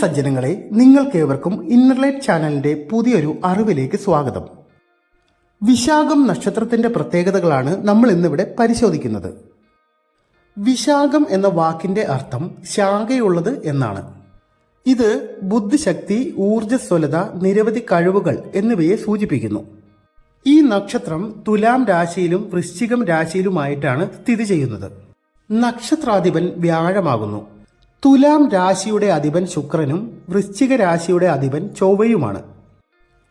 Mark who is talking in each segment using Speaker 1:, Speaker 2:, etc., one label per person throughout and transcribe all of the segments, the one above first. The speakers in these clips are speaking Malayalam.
Speaker 1: സജ്ജനങ്ങളെ നിങ്ങൾക്കേവർക്കും ഇന്നർലൈറ്റ് ചാനലിന്റെ പുതിയൊരു അറിവിലേക്ക് സ്വാഗതം. വിശാഖം നക്ഷത്രത്തിന്റെ പ്രത്യേകതകളാണ് നമ്മൾ ഇന്നിവിടെ പരിശോധിക്കുന്നത്. വിശാഖം എന്ന വാക്കിന്റെ അർത്ഥം ശാഖയുള്ളത് എന്നാണ്. ഇത് ബുദ്ധിശക്തി ഊർജസ്വലത നിരവധി കഴിവുകൾ എന്നിവയെ സൂചിപ്പിക്കുന്നു. ഈ നക്ഷത്രം തുലാം രാശിയിലും വൃശ്ചികം രാശിയിലുമായിട്ടാണ് സ്ഥിതി ചെയ്യുന്നത്. നക്ഷത്രാധിപൻ വ്യാഴമാകുന്നു. തുലാം രാശിയുടെ അധിപൻ ശുക്രനും വൃശ്ചിക രാശിയുടെ അധിപൻ ചൊവ്വയുമാണ്.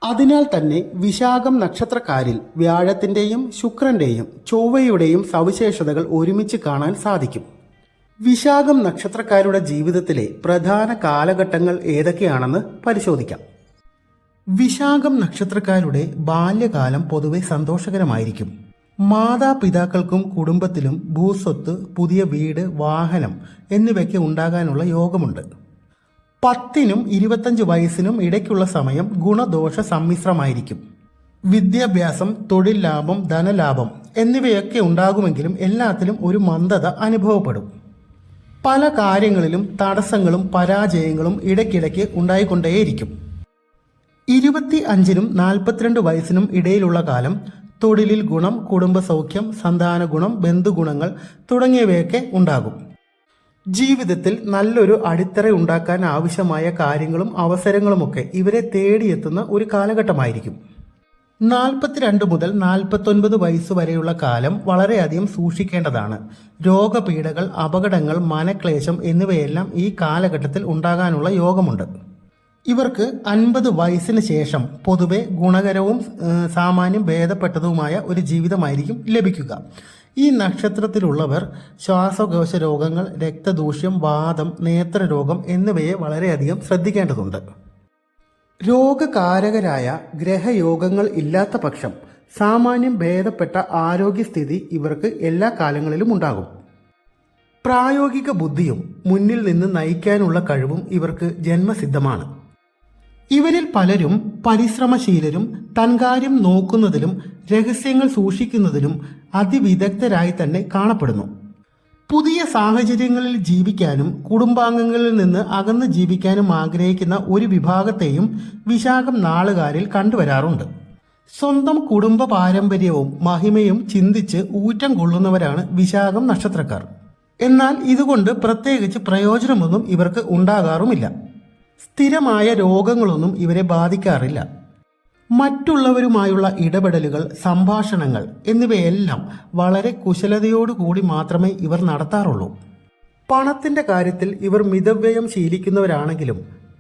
Speaker 1: അതിനാൽ തന്നെ വിശാഖം നക്ഷത്രക്കാരിൽ വ്യാഴത്തിന്റെയും ശുക്രന്റെയും ചൊവ്വയുടെയും സവിശേഷതകൾ ഒരുമിച്ച് കാണാൻ സാധിക്കും. വിശാഖം നക്ഷത്രക്കാരുടെ ജീവിതത്തിലെ പ്രധാന കാലഘട്ടങ്ങൾ ഏതൊക്കെയാണെന്ന് പരിശോധിക്കാം. വിശാഖം നക്ഷത്രക്കാരുടെ ബാല്യകാലം പൊതുവെ സന്തോഷകരമായിരിക്കും. മാതാപിതാക്കൾക്കും കുടുംബത്തിലും ഭൂസ്വത്ത് പുതിയ വീട് വാഹനം എന്നിവയ്ക്ക് ഉണ്ടാകാനുള്ള യോഗമുണ്ട്. പത്തിനും ഇരുപത്തഞ്ച് വയസ്സിനും ഇടയ്ക്കുള്ള സമയം ഗുണദോഷ സമ്മിശ്രമായിരിക്കും. വിദ്യാഭ്യാസം തൊഴിൽ ലാഭം ധനലാഭം എന്നിവയൊക്കെ ഉണ്ടാകുമെങ്കിലും എല്ലാത്തിലും ഒരു മന്ദത അനുഭവപ്പെടും. പല കാര്യങ്ങളിലും തടസ്സങ്ങളും പരാജയങ്ങളും ഇടയ്ക്കിടയ്ക്ക് ഉണ്ടായിക്കൊണ്ടേയിരിക്കും. ഇരുപത്തി അഞ്ചിനും നാൽപ്പത്തിരണ്ട് വയസ്സിനും ഇടയിലുള്ള കാലം തൊഴിലിൽ ഗുണം കുടുംബസൗഖ്യം സന്താന ഗുണം ബന്ധുഗുണങ്ങൾ തുടങ്ങിയവയൊക്കെ ഉണ്ടാകും. ജീവിതത്തിൽ നല്ലൊരു അടിത്തറ ഉണ്ടാക്കാൻ ആവശ്യമായ കാര്യങ്ങളും അവസരങ്ങളുമൊക്കെ ഇവരെ തേടിയെത്തുന്ന ഒരു കാലഘട്ടമായിരിക്കും. നാൽപ്പത്തിരണ്ട് മുതൽ നാൽപ്പത്തൊൻപത് വയസ്സ് വരെയുള്ള കാലം വളരെയധികം സൂക്ഷിക്കേണ്ടതാണ്. രോഗപീഠകൾ അപകടങ്ങൾ മനക്ലേശം എന്നിവയെല്ലാം ഈ കാലഘട്ടത്തിൽ ഉണ്ടാകാനുള്ള യോഗമുണ്ട്. ഇവർക്ക് അൻപത് വയസ്സിന് ശേഷം പൊതുവെ ഗുണകരവും സാമാന്യം ഭേദപ്പെട്ടതുമായ ഒരു ജീവിതമായിരിക്കും ലഭിക്കുക. ഈ നക്ഷത്രത്തിലുള്ളവർ ശ്വാസകോശ രോഗങ്ങൾ രക്തദൂഷ്യം വാദം നേത്രരോഗം എന്നിവയെ വളരെയധികം ശ്രദ്ധിക്കേണ്ടതുണ്ട്. രോഗകാരകരായ ഗ്രഹയോഗങ്ങൾ ഇല്ലാത്ത പക്ഷം സാമാന്യം ഭേദപ്പെട്ട ആരോഗ്യസ്ഥിതി ഇവർക്ക് എല്ലാ കാലങ്ങളിലും ഉണ്ടാകും. പ്രായോഗിക ബുദ്ധിയും മുന്നിൽ നിന്ന് നയിക്കാനുള്ള കഴിവും ഇവർക്ക് ജന്മസിദ്ധമാണ്. ഇവരിൽ പലരും പരിശ്രമശീലരും തൻകാര്യം നോക്കുന്നതിലും രഹസ്യങ്ങൾ സൂക്ഷിക്കുന്നതിലും അതിവിദഗ്ധരായി തന്നെ കാണപ്പെടുന്നു. പുതിയ സാഹചര്യങ്ങളിൽ ജീവിക്കാനും കുടുംബാംഗങ്ങളിൽ നിന്ന് അകന്ന് ജീവിക്കാനും ആഗ്രഹിക്കുന്ന ഒരു വിഭാഗത്തെയും വിശാഖം നാളുകാരിൽ കണ്ടുവരാറുണ്ട്. സ്വന്തം കുടുംബ പാരമ്പര്യവും മഹിമയും ചിന്തിച്ച് ഊറ്റം കൊള്ളുന്നവരാണ് വിശാഖം നക്ഷത്രക്കാർ. എന്നാൽ ഇതുകൊണ്ട് പ്രത്യേകിച്ച് പ്രയോജനമൊന്നും ഇവർക്ക് ഉണ്ടാകാറുമില്ല. സ്ഥിരമായ രോഗങ്ങളൊന്നും ഇവരെ ബാധിക്കാറില്ല. മറ്റുള്ളവരുമായുള്ള ഇടപെടലുകൾ സംഭാഷണങ്ങൾ എന്നിവയെല്ലാം വളരെ കുശലതയോടുകൂടി മാത്രമേ ഇവർ നടത്താറുള്ളൂ. പണത്തിന്റെ കാര്യത്തിൽ ഇവർ മിതവ്യയം ശീലിക്കുന്നവരാണെങ്കിലും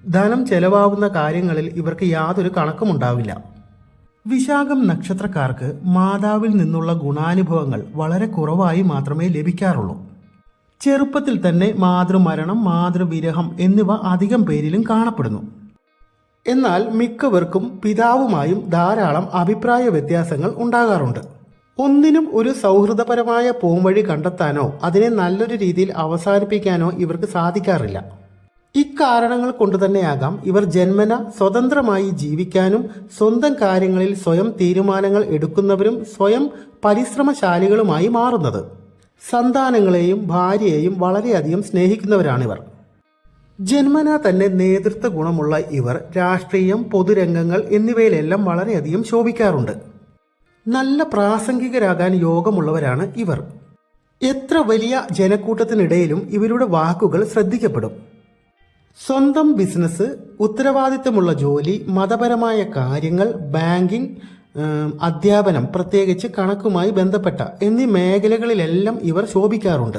Speaker 1: ധനം ചെലവാകുന്ന കാര്യങ്ങളിൽ ഇവർക്ക് യാതൊരു കണക്കുമുണ്ടാവില്ല. വിശാഖം നക്ഷത്രക്കാർക്ക് മാതാവിൽ നിന്നുള്ള ഗുണാനുഭവങ്ങൾ വളരെ കുറവായി മാത്രമേ ലഭിക്കാറുള്ളൂ. ചെറുപ്പത്തിൽ തന്നെ മാതൃമരണം മാതൃവിരഹം എന്നിവ അധികം പേരിലും കാണപ്പെടുന്നു. എന്നാൽ മിക്കവർക്കും പിതാവുമായും ധാരാളം അഭിപ്രായ വ്യത്യാസങ്ങൾ ഉണ്ടാകാറുണ്ട്. ഒന്നിനും ഒരു സൗഹൃദപരമായ പോംവഴി കണ്ടെത്താനോ അതിനെ നല്ലൊരു രീതിയിൽ അവസാനിപ്പിക്കാനോ ഇവർക്ക് സാധിക്കാറില്ല. ഇക്കാരണങ്ങൾ കൊണ്ടുതന്നെയാകാം ഇവർ ജന്മന സ്വതന്ത്രമായി ജീവിക്കാനും സ്വന്തം കാര്യങ്ങളിൽ സ്വയം തീരുമാനങ്ങൾ എടുക്കുന്നവരും സ്വയം പരിശ്രമശാലികളുമായി മാറുന്നത്. സന്താനങ്ങളെയും ഭാര്യയെയും വളരെയധികം സ്നേഹിക്കുന്നവരാണിവർ. ജന്മന തന്നെ നേതൃത്വ ഗുണമുള്ള ഇവർ രാഷ്ട്രീയം പൊതുരംഗങ്ങൾ എന്നിവയിലെല്ലാം വളരെയധികം ശോഭിക്കാറുണ്ട്. നല്ല പ്രാസംഗികരാകാൻ യോഗമുള്ളവരാണ് ഇവർ. എത്ര വലിയ ജനക്കൂട്ടത്തിനിടയിലും ഇവരുടെ വാക്കുകൾ ശ്രദ്ധിക്കപ്പെടും. സ്വന്തം ബിസിനസ് ഉത്തരവാദിത്തമുള്ള ജോലി മതപരമായ കാര്യങ്ങൾ ബാങ്കിംഗ് അധ്യാപനം പ്രത്യേകിച്ച് കണക്കുമായി ബന്ധപ്പെട്ട എന്നീ മേഖലകളിലെല്ലാം ഇവർ ശോഭിക്കാറുണ്ട്.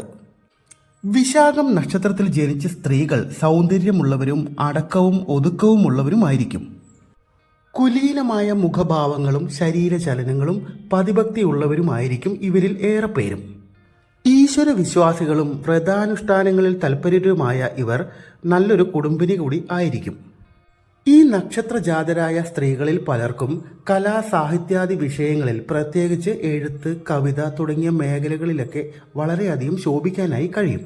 Speaker 1: വിശാഖം നക്ഷത്രത്തിൽ ജനിച്ച സ്ത്രീകൾ സൗന്ദര്യമുള്ളവരും അടക്കവും ഒതുക്കവുമുള്ളവരുമായിരിക്കും. കുലീനമായ മുഖഭാവങ്ങളും ശരീരചലനങ്ങളും പതിഭക്തിയുള്ളവരുമായിരിക്കും ഇവരിൽ ഏറെ പേരും ഈശ്വര വിശ്വാസികളും വ്രതാനുഷ്ഠാനങ്ങളിൽ തൽപരരുമായ ഇവർ നല്ലൊരു കുടുംബിനി കൂടി ആയിരിക്കും. ഈ നക്ഷത്രജാതരായ സ്ത്രീകളിൽ പലർക്കും കലാ സാഹിത്യാദി വിഷയങ്ങളിൽ പ്രത്യേകിച്ച് എഴുത്ത് കവിത തുടങ്ങിയ മേഖലകളിലൊക്കെ വളരെയധികം ശോഭിക്കാനായി കഴിയും.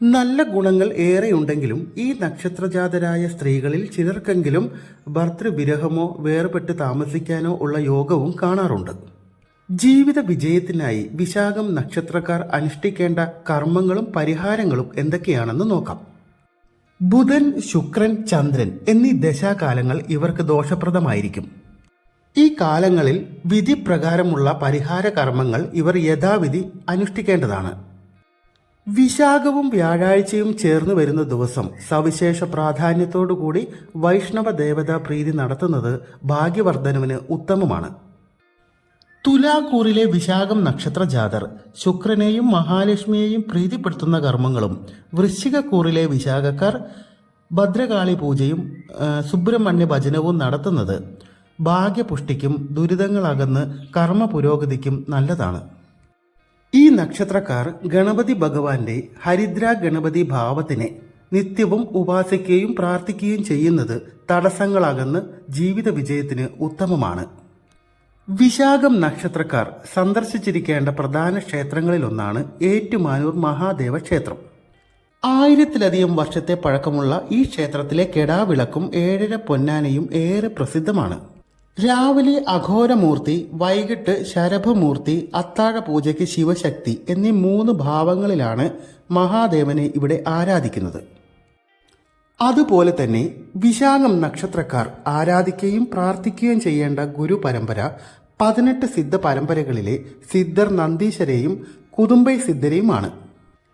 Speaker 1: നല്ല ഗുണങ്ങൾ ഏറെയുണ്ടെങ്കിലും ഈ നക്ഷത്രജാതരായ സ്ത്രീകളിൽ ചിലർക്കെങ്കിലും ഭർത്തൃവിരഹമോ വേർപെട്ട് താമസിക്കാനോ ഉള്ള യോഗവും കാണാറുണ്ട്. ജീവിത വിജയത്തിനായി വിശാഖം നക്ഷത്രക്കാർ അനുഷ്ഠിക്കേണ്ട കർമ്മങ്ങളും പരിഹാരങ്ങളും എന്തൊക്കെയാണെന്ന് നോക്കാം. ബുധൻ ശുക്രൻ ചന്ദ്രൻ എന്നീ ദശാകാലങ്ങൾ ഇവർക്ക് ദോഷപ്രദമായിരിക്കും. ഈ കാലങ്ങളിൽ വിധി പ്രകാരമുള്ള പരിഹാര കർമ്മങ്ങൾ ഇവർ യഥാവിധി അനുഷ്ഠിക്കേണ്ടതാണ്. വിശാഖവും വ്യാഴാഴ്ചയും ചേർന്ന് വരുന്ന ദിവസം സവിശേഷ പ്രാധാന്യത്തോടുകൂടി വൈഷ്ണവ ദേവതാ പ്രീതി നടത്തുന്നത് ഭാഗ്യവർദ്ധനവിന് ഉത്തമമാണ്. തുലാക്കൂറിലെ വിശാഖം നക്ഷത്ര ജാതർ ശുക്രനെയും മഹാലക്ഷ്മിയെയും പ്രീതിപ്പെടുത്തുന്ന കർമ്മങ്ങളും വൃശ്ചികക്കൂറിലെ വിശാഖക്കാർ ഭദ്രകാളി പൂജയും സുബ്രഹ്മണ്യ ഭജനവും നടത്തുന്നത്. ഭാഗ്യപുഷ്ടിക്കും ദുരിതങ്ങളകന്ന് കർമ്മ പുരോഗതിക്കും നല്ലതാണ്. ഈ നക്ഷത്രക്കാർ ഗണപതി ഭഗവാന്റെ ഹരിദ്ര ഗണപതി ഭാവത്തിനെ നിത്യവും ഉപാസിക്കുകയും പ്രാർത്ഥിക്കുകയും ചെയ്യുന്നത് തടസ്സങ്ങളകന്ന് ജീവിത വിജയത്തിന് ഉത്തമമാണ്. വിശാഖം നക്ഷത്രക്കാർ സന്ദർശിച്ചിരിക്കേണ്ട പ്രധാന ക്ഷേത്രങ്ങളിലൊന്നാണ് ഏറ്റുമാനൂർ മഹാദേവ ക്ഷേത്രം. ആയിരത്തിലധികം വർഷത്തെ പഴക്കമുള്ള ഈ ക്ഷേത്രത്തിലെ കെടാവിളക്കും ഏഴര പൊന്നാനയും ഏറെ പ്രസിദ്ധമാണ്. രാവിലെ അഘോരമൂർത്തി വൈകിട്ട് ശരഭമൂർത്തി അത്താഴ പൂജയ്ക്ക് ശിവശക്തി എന്നീ മൂന്ന് ഭാവങ്ങളിലാണ് മഹാദേവനെ ഇവിടെ ആരാധിക്കുന്നത്. അതുപോലെ തന്നെ വിശാഖം നക്ഷത്രക്കാർ ആരാധിക്കുകയും പ്രാർത്ഥിക്കുകയും ചെയ്യേണ്ട ഗുരു പരമ്പര പതിനെട്ട് സിദ്ധ പരമ്പരകളിലെ സിദ്ധർ നന്ദീശ്വരെയും കുതുമ്പൈ സിദ്ധരെയുമാണ്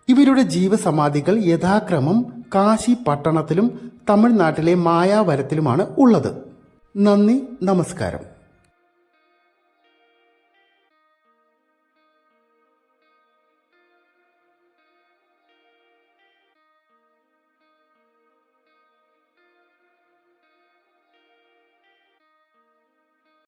Speaker 1: ഇവരുടെ ജീവസമാധികൾ യഥാക്രമം കാശി പട്ടണത്തിലും തമിഴ്നാട്ടിലെ മായാവരത്തിലുമാണ് ഉള്ളത്. നന്ദി നമസ്കാരം.